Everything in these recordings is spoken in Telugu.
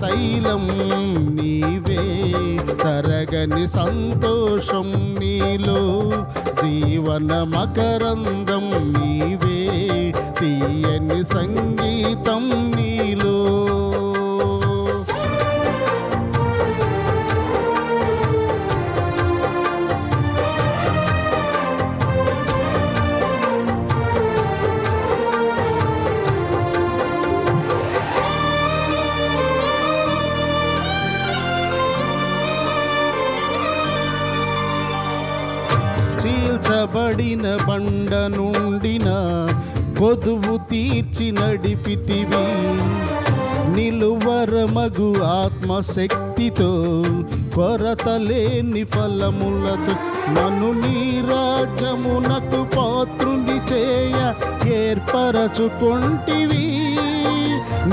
తైలం నీవే తరగని సంతోషం నీలో జీవన మకరందం నీవే తీయని సంగీతం నీ చీల్చబడిన బండ నుండిన కొదువు తీర్చి నడిపితివి. నిలువరమగు ఆత్మశక్తితో కొరత లేని ఫలములతో నన్ను నీ రాజ్యమునకు పాత్రుని చేయ ఏర్పరచుకుంటివి.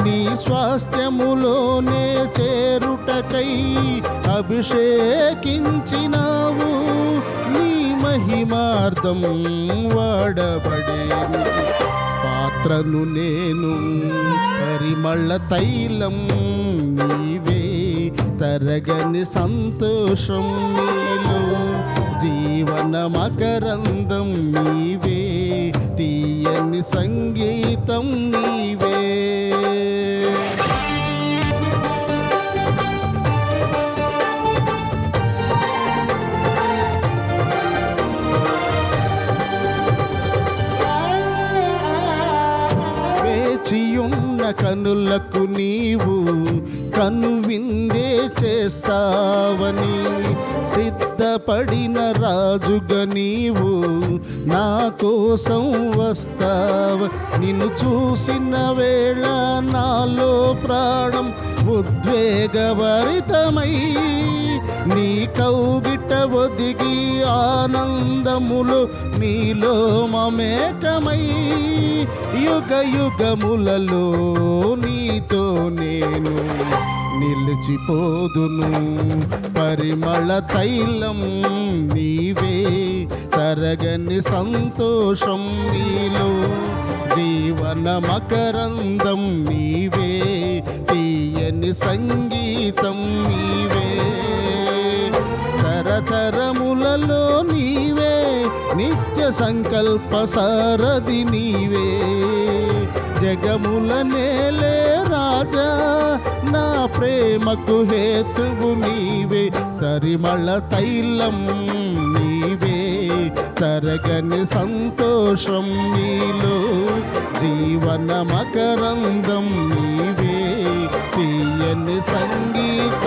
నీ స్వాస్థ్యములోనే చేరుటకై అభిషేకించినావు. నీ మహిమార్థం వాడబడే పాత్రను నేను పరిమళ తైలం నీవే తరగని సంతోషం నీలో జీవన మకరందం నీవే తీయని సంగీతం నీవే కనులకు నీవు కనువిందే చేస్తావని. సిద్ధపడిన రాజుగా నీవు నా కోసం వస్తావ. నిన్ను చూసిన వేళ నాలో ప్రాణం ఉద్వేగభరితమై నీ కౌగిట ఒదిగి ఆనందములు నీలో మమేకమై యుగ యుగములలో నీతో నేను నిలిచిపోదును. పరిమళ తైలం నీవే తరగని సంతోషం నీలో. జీవన మకరందం నీవే సంగీతం నీవే. తరతరములలో నీవే. నిత్య సంకల్ప సారథి నీవే. జగముల నేలే రాజా నా ప్రేమకు హేతువు నీవే. తరిమళ తైలం నీవే. తరగని సంతోషం నీలో. జీవన మకరందం నీవే తీయని సంగీతం